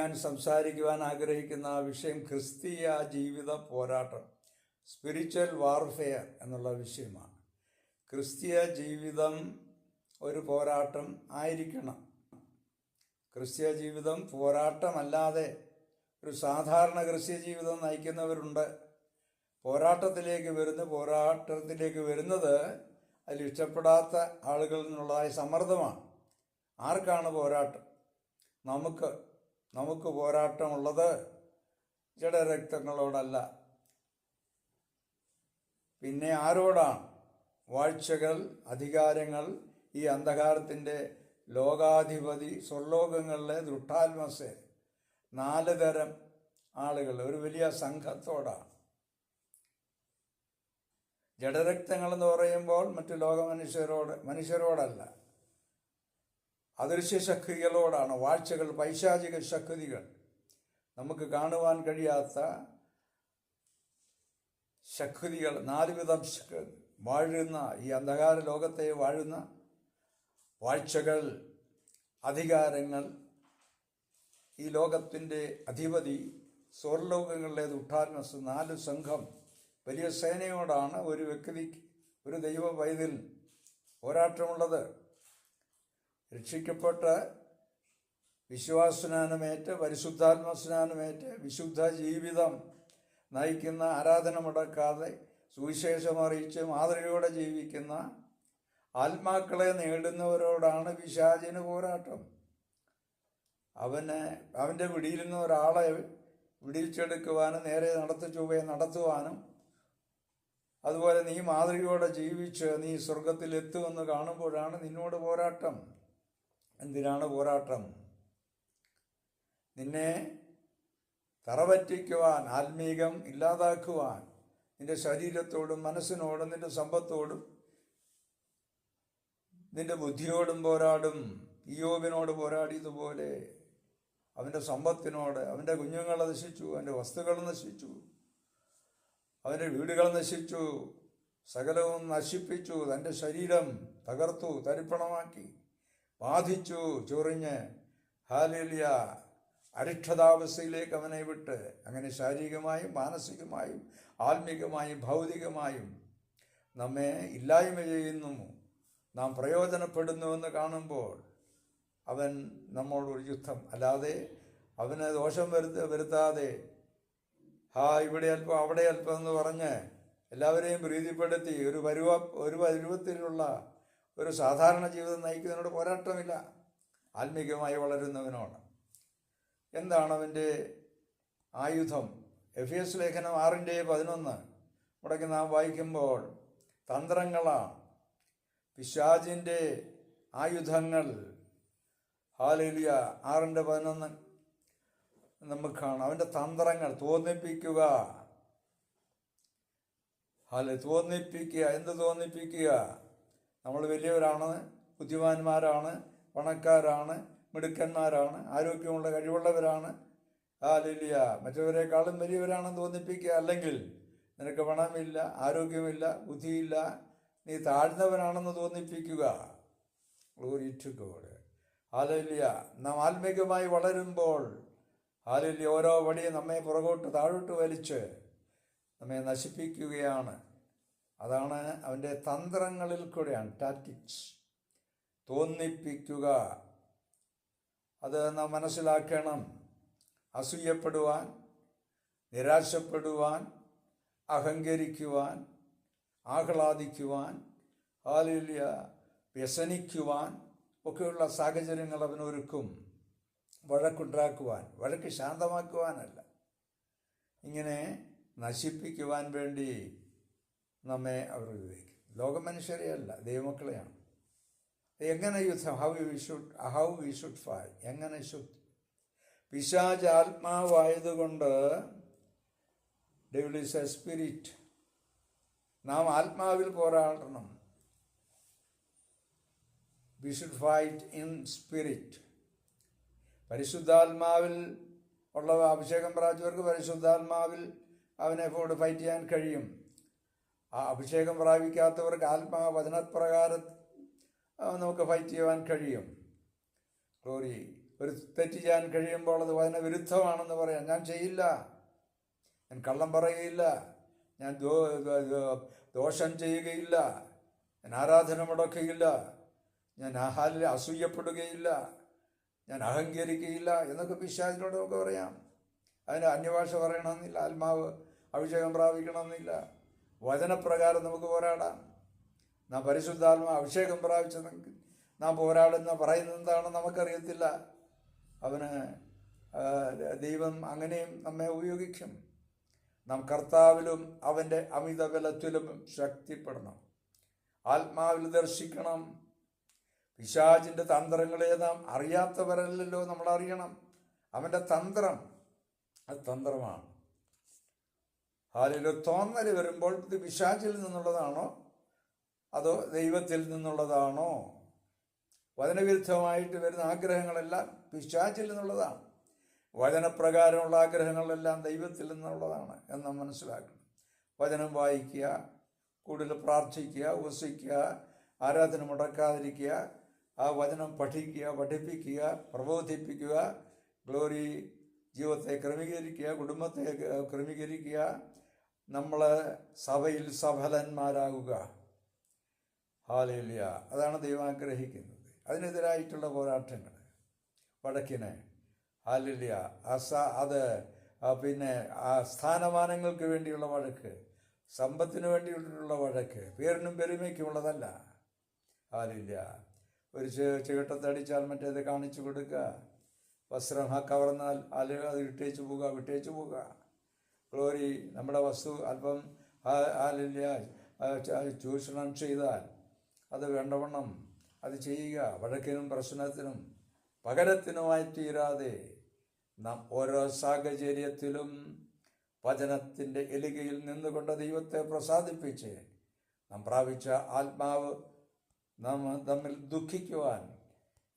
ഞാൻ സംസാരിക്കുവാൻ ആഗ്രഹിക്കുന്ന വിഷയം ക്രിസ്തീയ ജീവിത പോരാട്ടം സ്പിരിച്വൽ വാർഫെയർ എന്നുള്ള വിഷയമാണ്. ക്രിസ്തീയ ജീവിതം ഒരു പോരാട്ടം ആയിരിക്കണം. ക്രിസ്തീയ ജീവിതം പോരാട്ടമല്ലാതെ ഒരു സാധാരണ ക്രിസ്തീയ ജീവിതം നയിക്കുന്നവരുണ്ട്. പോരാട്ടത്തിലേക്ക് വരുന്ന പോരാട്ടത്തിലേക്ക് വരുന്നത് അതിൽ ഇഷ്ടപ്പെടാത്ത ആളുകളിൽ നിന്നുള്ളതായ സമ്മർദ്ദമാണ്. ആർക്കാണ് പോരാട്ടം? നമുക്ക് നമുക്ക് പോരാട്ടമുള്ളത് ജഡരക്തങ്ങളോടല്ല. പിന്നെ ആരോടാണ്? വാഴ്ചകൾ അധികാരങ്ങൾ ഈ അന്ധകാരത്തിന്റെ ലോകാധിപതി സ്വർലോകങ്ങളിലെ ദുഷ്ടാത്മസെ. നാല് തരം ആളുകൾ ഒരു വലിയ സംഘത്തോടാണ്. ജഡരക്തങ്ങൾ എന്ന് പറയുമ്പോൾ മറ്റു ലോക മനുഷ്യരോട് മനുഷ്യരോടല്ല. അദൃശ്യ ശക്തികളോടാണ് വാഴ്ചകൾ പൈശാചിക ശക്തികൾ. നമുക്ക് കാണുവാൻ കഴിയാത്ത ശക്തികൾ നാലുവിധം വാഴുന്ന ഈ അന്ധകാര ലോകത്തെ വാഴുന്ന വാഴ്ചകൾ അധികാരങ്ങൾ ഈ ലോകത്തിന്റെ അധിപതി സ്വർലോകങ്ങളിലെ ദുട്ടാത്മസ് നാല് സംഘം വലിയ സേനയോടാണ് ഒരു വ്യക്തി ഒരു ദൈവ വൈദ്യൽ പോരാട്ടമുള്ളത്. രക്ഷിക്കപ്പെട്ട് വിശ്വാസസ്നാനമേറ്റ് പരിശുദ്ധാത്മസ്നാനമേറ്റ് വിശുദ്ധ ജീവിതം നയിക്കുന്ന ആരാധന മുടക്കാതെ സുവിശേഷം അറിയിച്ച് മാതൃകയോടെ ജീവിക്കുന്ന ആത്മാക്കളെ നേടുന്നവരോടാണ് പിശാചിന് പോരാട്ടം. അവന് അവന്റെ പിടിയിരുന്ന ഒരാളെ വിടിയിച്ചെടുക്കുവാനും നേരെ നടത്തു ചൊവ്വയെ നടത്തുവാനും അതുപോലെ നീ മാതൃകയോടെ ജീവിച്ച് നീ സ്വർഗത്തിൽ എത്തുമെന്ന് കാണുമ്പോഴാണ് നിന്നോട് പോരാട്ടം. എന്തിനാണ് പോരാട്ടം? നിന്നെ തറപറ്റിക്കുവാൻ ആത്മീകം ഇല്ലാതാക്കുവാൻ നിന്റെ ശരീരത്തോടും മനസ്സിനോടും നിന്റെ സമ്പത്തോടും നിന്റെ ബുദ്ധിയോടും പോരാടും ഇയോബിനോട് പോരാടിയതുപോലെ അവന്റെ സമ്പത്തിനോട് അവന്റെ കുഞ്ഞുങ്ങൾ നശിച്ചു അവന്റെ വസ്തുക്കൾ നശിച്ചു അവന്റെ വീടുകൾ നശിച്ചു സകലവും നശിപ്പിച്ചു തന്റെ ശരീരം തകർത്തു തരിപ്പണമാക്കി. ബാധിച്ചു ചൊറിഞ്ഞ്. ഹാലിയ അരിക്ഷതാവസ്ഥയിലേക്ക് അവനെ വിട്ട് അങ്ങനെ ശാരീരികമായും മാനസികമായും ആത്മീകമായും ഭൗതികമായും നമ്മെ ഇല്ലായ്മ ചെയ്യുന്നു. നാം പ്രയോജനപ്പെടുന്നുവെന്ന് കാണുമ്പോൾ അവൻ നമ്മോടൊരു യുദ്ധം. അല്ലാതെ അവന് ദോഷം വരുത്ത വരുത്താതെ ഹാ ഇവിടെ അല്പം അവിടെ അല്പം എന്ന് പറഞ്ഞ് എല്ലാവരെയും പ്രീതിപ്പെടുത്തി ഒരു പരുവ ഒരു പരുവത്തിലുള്ള ഒരു സാധാരണ ജീവിതം നയിക്കുന്നതിനോട് പോരാട്ടമില്ല. ആത്മീകമായി വളരുന്നവനോട് എന്താണ് അവന്റെ ആയുധം? എഫ് എസ് ലേഖനം ആറിന്റെ പതിനൊന്ന്. മുടക്കി നാം വായിക്കുമ്പോൾ തന്ത്രങ്ങളാണ്. പിശാജിന്റെ ആയുധങ്ങൾ. ഹാലിയ ആറിന്റെ പതിനൊന്ന്. നമുക്ക് കാണാം. അവന്റെ തന്ത്രങ്ങൾ തോന്നിപ്പിക്കുക. ഹാൽ തോന്നിപ്പിക്കുക. എന്ത് തോന്നിപ്പിക്കുക? നമ്മൾ വലിയവരാണ് ബുദ്ധിമാന്മാരാണ് പണക്കാരാണ് മിടുക്കന്മാരാണ് ആരോഗ്യമുള്ള കഴിവുള്ളവരാണ്. ആ ഹാലിയ മറ്റവരെക്കാളും വലിയവരാണെന്ന് തോന്നിപ്പിക്കുക. അല്ലെങ്കിൽ നിനക്ക് പണമില്ല ആരോഗ്യമില്ല ബുദ്ധിയില്ല നീ താഴ്ന്നവനാണെന്ന് തോന്നിപ്പിക്കുക. Glory to God hallelujah. നാം ആത്മീകമായി വളരുമ്പോൾ ഹാലല്യ ഓരോ വടിയും നമ്മെ പുറകോട്ട് താഴോട്ട് വലിച്ച് നമ്മെ നശിപ്പിക്കുകയാണ്. അതാണ് അവന്റെ തന്ത്രങ്ങളിൽ കൂടെയാണ് ടാറ്റിക്സ് തോന്നിപ്പിക്കുക. അത് നാം മനസ്സിലാക്കണം. അസൂയപ്പെടുവാൻ നിരാശപ്പെടുവാൻ അഹങ്കരിക്കുവാൻ ആഹ്ലാദിക്കുവാൻ ആലില്യ വ്യസനിക്കുവാൻ ഒക്കെയുള്ള സാഹചര്യങ്ങൾ അവനൊരുക്കും വഴക്കുണ്ടാക്കുവാൻ വഴക്ക് ശാന്തമാക്കുവാനല്ല. ഇങ്ങനെ നശിപ്പിക്കുവാൻ വേണ്ടി നമ്മെ അവർ വിവേക്കും ലോകം മനുഷ്യരെയല്ല ദൈവമക്കളെയാണ്. എങ്ങനെ യുദ്ധം how we should how we should fight എങ്ങനെ ഷുഡ് പിശാജ് ആത്മാവായതുകൊണ്ട് ഡെവിൾ ഇസ് എ സ്പിരിറ്റ് നാം ആത്മാവിൽ പോരാടണം. We should fight in spirit പരിശുദ്ധാത്മാവിൽ ഉള്ള അഭിഷേകം പ്രാപിച്ചവർക്ക് പരിശുദ്ധാത്മാവിൽ അവനെ ഫോട് ഫൈറ്റ് ചെയ്യാൻ കഴിയും. ആ അഭിഷേകം പ്രാപിക്കാത്തവർക്ക് ആത്മാ വചനപ്രകാരം നമുക്ക് ഫൈറ്റ് ചെയ്യുവാൻ കഴിയും. ഗ്ലോറി ഒരു തെറ്റ് ചെയ്യാൻ കഴിയുമ്പോൾ അത് വചന വിരുദ്ധമാണെന്ന് പറയാം. ഞാൻ ചെയ്യില്ല. ഞാൻ കള്ളം പറയുകയില്ല. ഞാൻ ദോഷം ചെയ്യുകയില്ല. ഞാൻ ആരാധന മുടക്കുകയില്ല. ഞാൻ ആഹാലിൽ അസൂയപ്പെടുകയില്ല. ഞാൻ അഹങ്കരിക്കുകയില്ല എന്നൊക്കെ പിശാചിനോട് നമുക്ക് പറയാം. അതിന് അന്യഭാഷ പറയണമെന്നില്ല. ആത്മാവ് അഭിഷേകം പ്രാപിക്കണമെന്നില്ല. വചനപ്രകാരം നമുക്ക് പോരാടാം. നാം പരിശുദ്ധാത്മ അഭിഷേകം പ്രാപിച്ചതെങ്കിൽ നാം പോരാടുന്ന പറയുന്നത് എന്താണെന്ന് നമുക്കറിയത്തില്ല. അവന് ദൈവം അങ്ങനെയും നമ്മെ ഉപയോഗിക്കും. നാം കർത്താവിലും അവന്റെ അമിത ബലത്തിലും ശക്തിപ്പെടണം. ആത്മാവിൽ ദർശിക്കണം. പിശാചിന്റെ തന്ത്രങ്ങളെ നാം അറിയാത്തവരല്ലല്ലോ നമ്മൾ അറിയണം അവന്റെ തന്ത്രം അത് തന്ത്രമാണ്. ഹാലിലോ തോന്നൽ വരുമ്പോൾ ഇത് പിശാചിൽ നിന്നുള്ളതാണോ? അതോ ദൈവത്തിൽ നിന്നുള്ളതാണോ? വചനവിരുദ്ധമായിട്ട് വരുന്ന ആഗ്രഹങ്ങളെല്ലാം പിശാചിൽ നിന്നുള്ളതാണ്. വചനപ്രകാരമുള്ള ആഗ്രഹങ്ങളെല്ലാം ദൈവത്തിൽ നിന്നുള്ളതാണ് എന്ന് മനസ്സിലാക്കണം. വചനം വായിക്കുക കൂടുതൽ പ്രാർത്ഥിക്കുക ഉപസിക്കുക ആരാധന മുടക്കാതിരിക്കുക ആ വചനം പഠിക്കുക പഠിപ്പിക്കുക പ്രബോധിപ്പിക്കുക ഗ്ലോറി ജീവിതത്തെ ക്രമീകരിക്കുക കുടുംബത്തെ ക്രമീകരിക്കുക നമ്മൾ സഭയിൽ സഫലന്മാരാകുക. ഹാലേലിയ. അതാണ് ദൈവം ആഗ്രഹിക്കുന്നത്. അതിനെതിരായിട്ടുള്ള പോരാട്ടങ്ങൾ. വടക്കിന്. ഹാലില്യ. അസ അത് പിന്നെ ആ സ്ഥാനമാനങ്ങൾക്ക് വേണ്ടിയുള്ള വഴക്ക്. സമ്പത്തിന് വേണ്ടിയിട്ടുള്ള വഴക്ക്. പേരിനും പെരുമയ്ക്കുമുള്ളതല്ല. ഹാലില്യ. ഒരു ചെ- ചീട്ടത്തടിച്ചാൽ മറ്റേത് കാണിച്ചു കൊടുക്കുക. വസ്ത്രം കവർന്നാൽ അല്ല അത് വിട്ടേച്ച് പോകുക വിട്ടേച്ചു പോവുക ഗ്ലോറി നമ്മുടെ വസ്തു അല്പം ആ- ഹാലില്യ ആ, ച- ചൂഷണം ചെയ്താൽ അത് വേണ്ടവണ്ണം അത് ചെയ്യുക. വഴക്കിനും പ്രശ്നത്തിനും പകരത്തിനുമായി തീരാതെ നാം ഓരോ സാഹചര്യത്തിലും വചനത്തിന്റെ എലികയിൽ നിന്നുകൊണ്ട് ദൈവത്തെ പ്രസാദിപ്പിച്ച് നാം പ്രാപിച്ച ആത്മാവ് നാം തമ്മിൽ ദുഃഖിക്കുവാൻ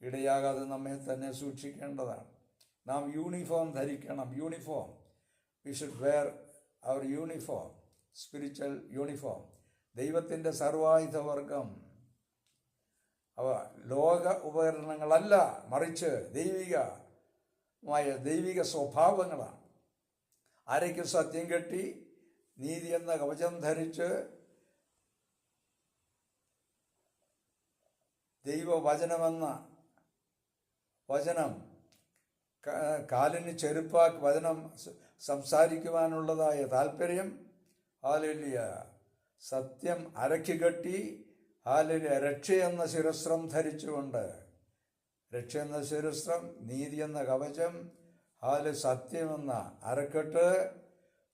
ഇടയാകാതെ നമ്മെ തന്നെ സൂക്ഷിക്കേണ്ടതാണ്. നാം യൂണിഫോം ധരിക്കണം. Uniform. We should wear our uniform spiritual uniform ദൈവത്തിന്റെ സർവായുധവർഗം അവ ലോക ഉപകരണങ്ങളല്ല മറിച്ച് ദൈവികമായ ദൈവിക സ്വഭാവങ്ങളാണ്. ആരയ്ക്കും സത്യം കെട്ടി നീതി എന്ന കവചം ധരിച്ച് ദൈവവചനമെന്ന വചനം കാലിന് ചെരുപ്പാക്കി വചനം സംസാരിക്കുവാനുള്ളതായ താല്പര്യം. ഹാലിലിയ. സത്യം അരക്കി കെട്ടി ഹാലര്യ രക്ഷ എന്ന ശിരസ്ത്രം ധരിച്ചുകൊണ്ട്. രക്ഷ എന്ന ശിരസ്ത്രം നീതി എന്ന കവചം ഹാൽ സത്യമെന്ന അരക്കെട്ട്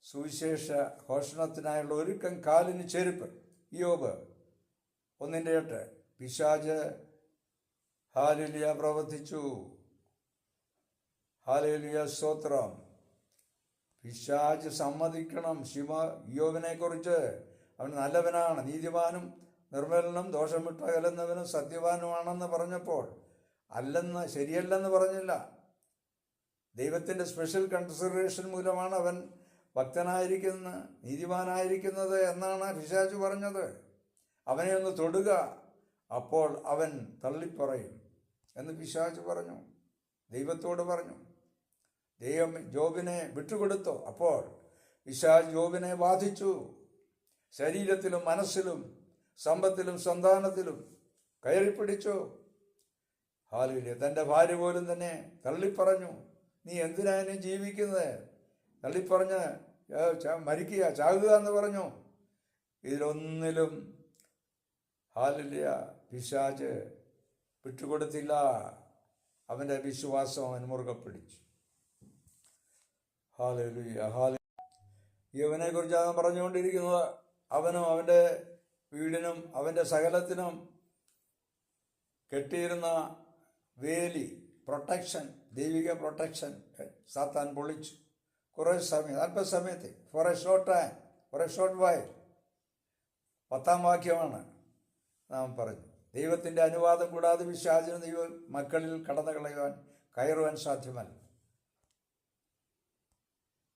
സുവിശേഷ ഘോഷണത്തിനായുള്ള ഒരുക്കം കാലിന് ചെരുപ്പ് യോബ് ഒന്നിന്റെ എട്ട്. പിശാജ് ഹാലിലിയ പ്രവർത്തിച്ചു. ഹാലേലിയ സ്തോത്രം. പിശാജ് സമ്മതിക്കണം. ശിവ യോവിനെ കുറിച്ച് അവൻ നല്ലവനാണ്. നീതിവാനും നിർമ്മലനും ദോഷം വിട്ട് അകലുന്നവനും സത്യവാനുമാണെന്ന് പറഞ്ഞപ്പോൾ അല്ലെന്ന് ശരിയല്ലെന്ന് പറഞ്ഞില്ല. ദൈവത്തിന്റെ സ്പെഷ്യൽ കൺസിഡറേഷൻ മൂലമാണ് അവൻ ഭക്തനായിരിക്കുന്ന നീതിവാനായിരിക്കുന്നത് എന്നാണ് പിശാജ് പറഞ്ഞത്. അവനെ ഒന്ന് തൊടുക അപ്പോൾ അവൻ തള്ളിപ്പറയും എന്ന് പിശാജ് പറഞ്ഞു. ദൈവത്തോട് പറഞ്ഞു. ദൈവം ജോബിനെ വിട്ടുകൊടുത്തു. അപ്പോൾ പിശാജ് ജോബിനെ ബാധിച്ചു. ശരീരത്തിലും മനസ്സിലും സമ്പത്തിലും സന്താനത്തിലും കയറിപ്പിടിച്ചു. ഹാലുവിലെ തന്റെ ഭാര്യ പോലും തന്നെ തള്ളിപ്പറഞ്ഞു. നീ എന്തിനാണ് ജീവിക്കുന്നത്? തള്ളിപ്പറഞ്ഞ് മരിക്കുക ചാകുക എന്ന് പറഞ്ഞു. ഇതിലൊന്നിലും ഹാലില്ല പിശാജ് വിട്ടുകൊടുത്തില്ല. അവന്റെ വിശ്വാസം അവൻ മുറുകെ പിടിച്ചു. ഹാലലുയ ഹാല പറഞ്ഞുകൊണ്ടിരിക്കുന്നത് അവനും അവന്റെ വീടിനും അവന്റെ സകലത്തിനും കെട്ടിയിരുന്ന വേലി പ്രൊട്ടക്ഷൻ ദൈവിക പ്രൊട്ടക്ഷൻ സാത്താൻ പൊളിച്ചു. കുറേ സമയം അല്പസമയത്ത് for a short time for a short while പത്താം വാക്യമാണ് നാം പറഞ്ഞു. ദൈവത്തിന്റെ അനുവാദം കൂടാതെ വിശ്വാസിന് ദൈവ മക്കളിൽ കടന്നു കളയുവാൻ കയറുവാൻ സാധ്യമല്ല.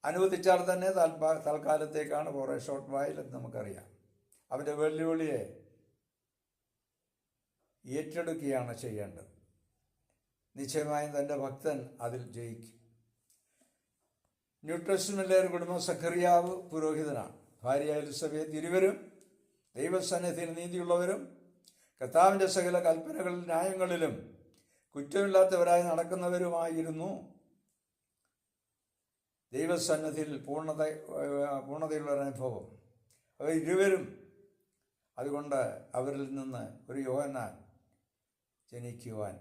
അനുവദിച്ചാൽ തന്നെ താൽപാ തൽക്കാലത്തേക്കാണ് കുറേ ഷോർട്ട് വൈൽ എന്ന് നമുക്കറിയാം. അവന്റെ വെല്ലുവിളിയെ ഏറ്റെടുക്കുകയാണ് ചെയ്യേണ്ടത്. നിശ്ചയമായും തന്റെ ഭക്തൻ അതിൽ ജയിക്കും. ന്യൂ ടെസ്റ്റ്മെന്റിലെ ഒരു കുടുംബം സഖറിയാവ് പുരോഹിതനാണ്. ഭാര്യ എലിസബേത്ത് ഇരുവരും ദൈവസന്നിധിയിൽ നീതിയുള്ളവരും കർത്താവിന്റെ സകല കൽപ്പനകളിലും ന്യായങ്ങളിലും കുറ്റമില്ലാത്തവരായി നടക്കുന്നവരുമായിരുന്നു ദൈവസന്നിധിയിൽ പൂർണത പൂർണതയുള്ള ഒരു അനുഭവം. അവർ ഇരുവരും അതുകൊണ്ട് അവരിൽ നിന്ന് ഒരു യോഹനാൻ ജനിക്കുവാൻ.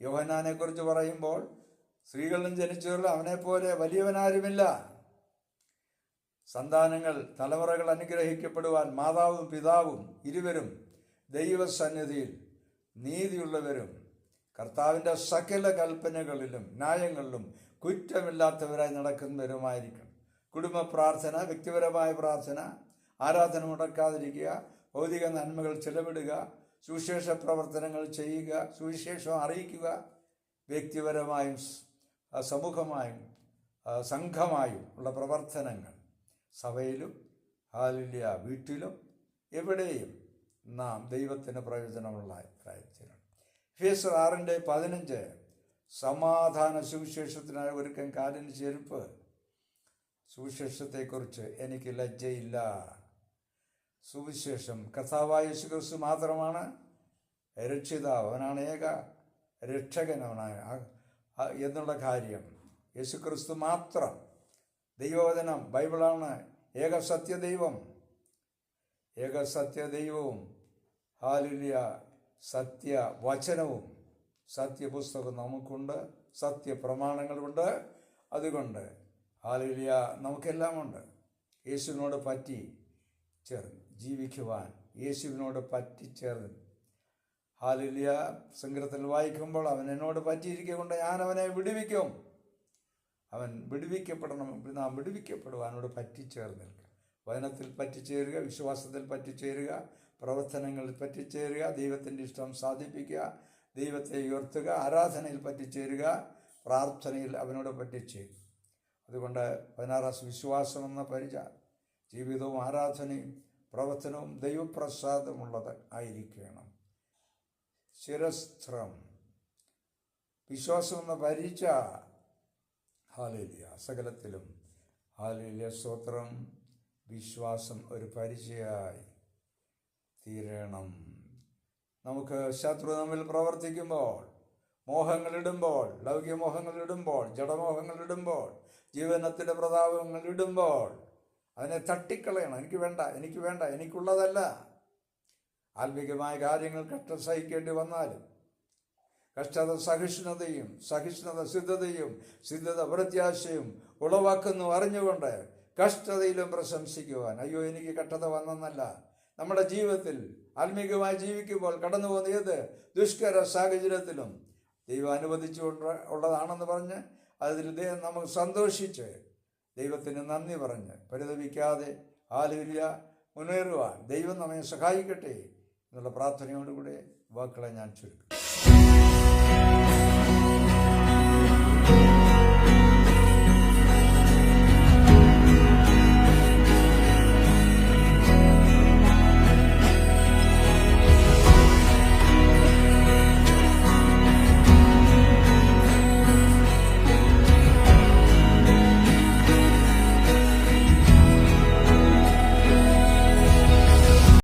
യോഹനാനെക്കുറിച്ച് കുറിച്ച് പറയുമ്പോൾ സ്ത്രീകളിലും ജനിച്ചവരിൽ അവനെപ്പോലെ വലിയവനാരുമില്ല. സന്താനങ്ങൾ തലമുറകൾ അനുഗ്രഹിക്കപ്പെടുവാൻ മാതാവും പിതാവും ഇരുവരും ദൈവസന്നിധിയിൽ നീതിയുള്ളവരും കർത്താവിന്റെ സകല കൽപ്പനകളിലും ന്യായങ്ങളിലും കുറ്റമില്ലാത്തവരായി നടക്കുന്നവരുമായിരിക്കണം. കുടുംബ പ്രാർത്ഥന വ്യക്തിപരമായ പ്രാർത്ഥന ആരാധന മുടക്കാതിരിക്കുക ഭൗതിക നന്മകൾ ചെലവിടുക സുവിശേഷ പ്രവർത്തനങ്ങൾ ചെയ്യുക സുവിശേഷം അറിയിക്കുക വ്യക്തിപരമായും സമൂഹമായും സംഘമായും ഉള്ള പ്രവർത്തനങ്ങൾ സഭയിലും ഹാലില്യ വീട്ടിലും എവിടെയും നാം ദൈവത്തിന് പ്രയോജനമുള്ള പ്രയോജനമുള്ളതായിത്തീരണം ഫീസ് ആറിന്റെ പതിനഞ്ച് സമാധാന സുവിശേഷത്തിനായി ഒരുക്കം കാലിന് ചെരുപ്പ്. സുവിശേഷത്തെക്കുറിച്ച് എനിക്ക് ലജ്ജയില്ല. സുവിശേഷം കഥാവായ യേശുക്രിസ്തു മാത്രമാണ്. രക്ഷിതാവ് അവനാണ് ഏക രക്ഷകൻ അവനാണ് എന്നുള്ള കാര്യം. യേശുക്രിസ്തു മാത്രം ദൈവവചനം ബൈബിളാണ്. ഏക സത്യദൈവം. ഏക സത്യദൈവവും. ഹാലില്യ. സത്യവചനവും സത്യപുസ്തകം നമുക്കുണ്ട് സത്യപ്രമാണങ്ങളുണ്ട് അതുകൊണ്ട് ഹാലില്യ നമുക്കെല്ലാമുണ്ട്. യേശുവിനോട് പറ്റി ചേർന്ന് ജീവിക്കുവാൻ യേശുവിനോട് പറ്റി ചേർന്ന്. ഹാലില്യ സംഗ്രഹത്തിൽ വായിക്കുമ്പോൾ അവൻ എന്നോട് പറ്റിയിരിക്കൊണ്ട് ഞാൻ അവനെ വിടുവിക്കും. അവൻ വിടുവിക്കപ്പെടണം നാം വിടുവിക്കപ്പെടുവാനോട് പറ്റിച്ചേർന്ന് നിൽക്കുക. വചനത്തിൽ പറ്റിച്ചേരുക വിശ്വാസത്തിൽ പറ്റിച്ചേരുക പ്രവർത്തനങ്ങളിൽ പറ്റിച്ചേരുക ദൈവത്തിന്റെ ഇഷ്ടം സാധിപ്പിക്കുക ദൈവത്തെ ഉയർത്തുക ആരാധനയിൽ പറ്റിച്ചേരുക പ്രാർത്ഥനയിൽ അവനോട് പറ്റിച്ചേരുക അതുകൊണ്ട് പതിനാറാം വിശ്വാസം എന്ന പരിച ജീവിതവും ആരാധനയും പ്രവർത്തനവും ദൈവപ്രസാദമുള്ളത് ആയിരിക്കണം. ശിരസ്ത്രം വിശ്വാസം എന്ന പരിച ഹാലേലിയ സകലത്തിലും ഹാലേലിയ സ്തോത്രം. വിശ്വാസം ഒരു പരിചയമായി. തീരണം. നമുക്ക് ശത്രു തമ്മിൽ പ്രവർത്തിക്കുമ്പോൾ മോഹങ്ങളിടുമ്പോൾ ലൗകിക മോഹങ്ങളിടുമ്പോൾ ജഡമോഹങ്ങളിടുമ്പോൾ ജീവനത്തിന്റെ പ്രതാപങ്ങൾ ഇടുമ്പോൾ അതിനെ തട്ടിക്കളയണം. എനിക്ക് വേണ്ട എനിക്ക് വേണ്ട എനിക്കുള്ളതല്ല. ആത്മീകമായ കാര്യങ്ങൾ കഷ്ടം സഹിക്കേണ്ടി വന്നാലും കഷ്ടത സഹിഷ്ണുതയും സഹിഷ്ണുത സിദ്ധതയും സിദ്ധത പ്രത്യാശയും ഉളവാക്കുന്നു അറിഞ്ഞുകൊണ്ട് കഷ്ടതയിലും പ്രശംസിക്കുവാൻ. അയ്യോ എനിക്ക് കഷ്ടത വന്നെന്നല്ല. നമ്മുടെ ജീവിതത്തിൽ ആത്മീകമായി ജീവിക്കുമ്പോൾ കടന്നു പോകുന്ന ഏത് ദുഷ്കര സാഹചര്യത്തിലും ദൈവം അനുവദിച്ചു ഉള്ളതാണെന്ന് പറഞ്ഞ് അതിൽ ദൈവം നമുക്ക് സന്തോഷിച്ച് ദൈവത്തിന് നന്ദി പറഞ്ഞ് പരിതപിക്കാതെ ആലില്ല മുന്നേറുവാൻ ദൈവം നമ്മെ സഹായിക്കട്ടെ എന്നുള്ള പ്രാർത്ഥനയോടുകൂടെ വാക്കുകളെ ഞാൻ ചുരുക്കും.